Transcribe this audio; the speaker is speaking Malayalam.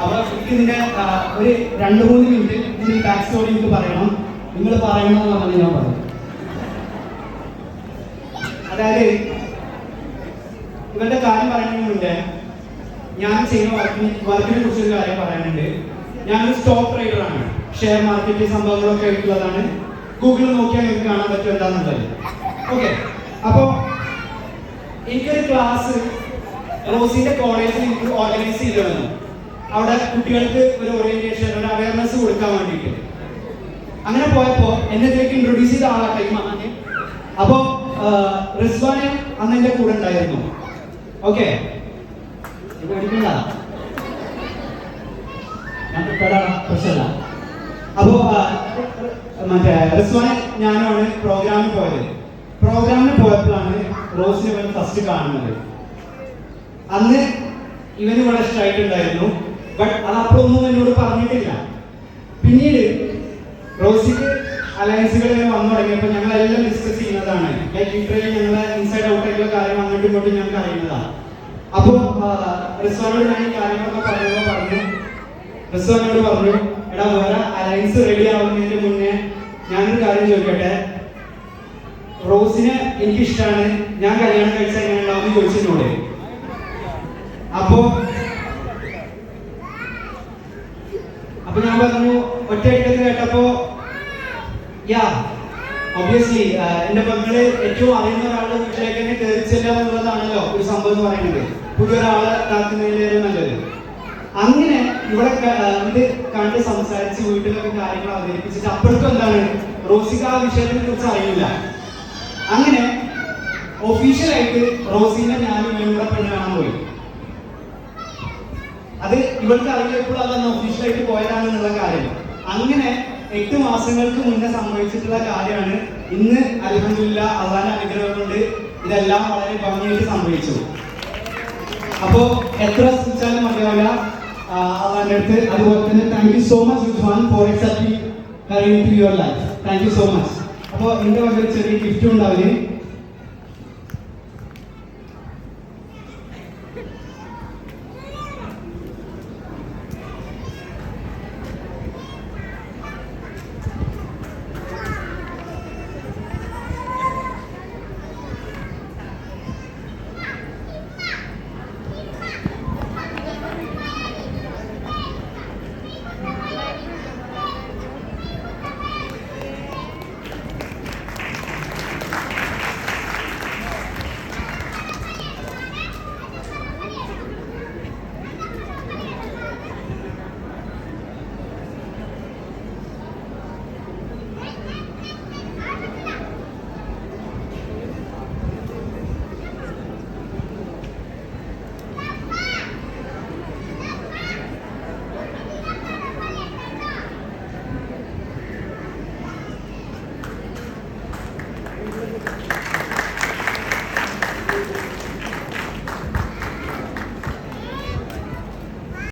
അപ്പൊ എനിക്ക് ഇതിന്റെ ഒരു രണ്ട് മൂന്ന് മിനിറ്റ് ഇതിന്റെ ബാക്ക് സ്റ്റോറി എനിക്ക് പറയണം. നിങ്ങൾ പറയണമെന്ന് പറഞ്ഞ് ഞാൻ പറയും അതായത് ഇവരുടെ കാര്യം പറയുന്നതിന് ഞാൻ ചെയ്യുന്ന വർക്കിനെ വർക്കിനെ കുറിച്ചൊരു കാര്യം പറയാനുണ്ട്. ഞാൻ സ്റ്റോക്ക് ട്രേഡറാണ് ഷെയർ മാർക്കറ്റ് സംഭവങ്ങളൊക്കെ ആയിട്ടുള്ളതാണ്. ഗൂഗിളിൽ നോക്കിയാൽ നിങ്ങൾക്ക് കാണാൻ പറ്റും എന്താണെന്നുള്ളത് ഓക്കെ അപ്പോൾ എനിക്കൊരു ക്ലാസ് റോസിന്റെ കോളേജിൽ എനിക്ക് ഓർഗനൈസ് ചെയ്തു അവിടെ കുട്ടികൾക്ക് ഒരു ഓറിയന്റേഷൻ ഒരു അവയർനെസ് കൊടുക്കാൻ വേണ്ടിയിട്ട്. അങ്ങനെ പോയപ്പോ എന്നെ ഇതിലേക്ക് ഇൻട്രൊഡ്യൂസ് ചെയ്ത ആളാ ടൈമാണ് അപ്പോ റിസ്വാനെ അന്ന് എന്റെ കൂടെ ഉണ്ടായിരുന്നു. ഓക്കെ? പ്രശ്നമില്ല. അപ്പോ മറ്റേ റിസ്വാനെ ഞാനാണ് പ്രോഗ്രാമിൽ പോയത്. പ്രോഗ്രാമിന് പോയപ്പോഴാണ് റോസിനെ ഇവൻ ഫസ്റ്റ് കാണുന്നത്. അന്ന് ഇവന് വളരെ ഇഷ്ടമായിട്ടുണ്ടായിരുന്നു ബട്ട് അത് അപ്പോഴൊന്നും എന്നോട് പറഞ്ഞിട്ടില്ല. പിന്നീട് റോസിക്ക് അലയൻസുകൾ ഇങ്ങനെ വന്നു തുടങ്ങിയപ്പോൾ ഞങ്ങൾ എല്ലാം ഡിസ്കസ് ചെയ്യുന്നതാണ്. ലൈക്ക് ഇന്റർവ്യൂ ഞങ്ങളെ ഇൻസൈഡ് ഔട്ട് ആയിട്ടുള്ള കാര്യം അങ്ങോട്ടും ഇങ്ങോട്ടും ഞങ്ങൾക്ക് അറിയുന്നതാണ് അപ്പോൾ റിസ്വാനോട് ഞാൻ ഈ കാര്യങ്ങളൊക്കെ പറയുമ്പോൾ പറഞ്ഞു. റിസ്വാനോട് പറഞ്ഞു എടാ വേറെ അലയൻസ് റെഡി ആവുന്നതിന് മുന്നേ ഞാനൊരു കാര്യം ചോദിക്കട്ടെ? റോസിനെ എനിക്കിഷ്ടമാണ് ഞാൻ കല്യാണം കഴിച്ചാൽ എങ്ങനെ ഉണ്ടാവും ചോദിച്ചതിനോട് അപ്പോ അപ്പൊ ഞാൻ പറഞ്ഞു ഒറ്റയ്ക്കത് കേട്ടപ്പോ യാ ഒബ്വിയസ്ലി എന്റെ മകൾ ഏറ്റവും അറിയുന്ന ഒരാളുടെ വീട്ടിലേക്ക് തന്നെ കയറി എന്നുള്ളതാണല്ലോ ഒരു സംഭവം എന്ന് പറയുന്നത്. പുതിയൊരാളെ താക്കുന്നതിലേറെ നല്ലത് അങ്ങനെ ഇവിടെ ഇത് കണ്ട് സംസാരിച്ച് വീട്ടിലൊക്കെ കാര്യങ്ങൾ അവതരിപ്പിച്ചിട്ട് അപ്പോഴേക്കും എന്താണ് റോസിക്ക് ആ വിഷയത്തിനെ കുറിച്ച് അറിയില്ല. അങ്ങനെ ഒഫീഷ്യലായിട്ട് റോസിനെ ഞാനും ഇവിടെ പെണ്ണ് കാണാൻ പോയി. അത് ഇവർക്ക് അറിയില്ലപ്പോൾ അത് ഒഫീഷ്യലായിട്ട് പോയതാണെന്നുള്ള കാര്യം. അങ്ങനെ എട്ട് മാസങ്ങൾക്ക് മുന്നേ സംഭവിച്ചിട്ടുള്ള കാര്യമാണ് ഇന്ന് അലഹമില്ല അള്ളാന്റെ അനുഗ്രഹം കൊണ്ട് ഇതെല്ലാം വളരെ ഭംഗിയായിട്ട് സംഭവിച്ചു. അപ്പോ എത്ര ശ്രമിച്ചാലും മതിയാവില്ല. അള്ളാന്റെ അടുത്ത് അതുപോലെ തന്നെ thank you so much Usman for accepting കറിയും to your life thank you so much അപ്പോൾ എന്റെ വക ചെറിയ ഗിഫ്റ്റും ഉണ്ടാവില്ലേ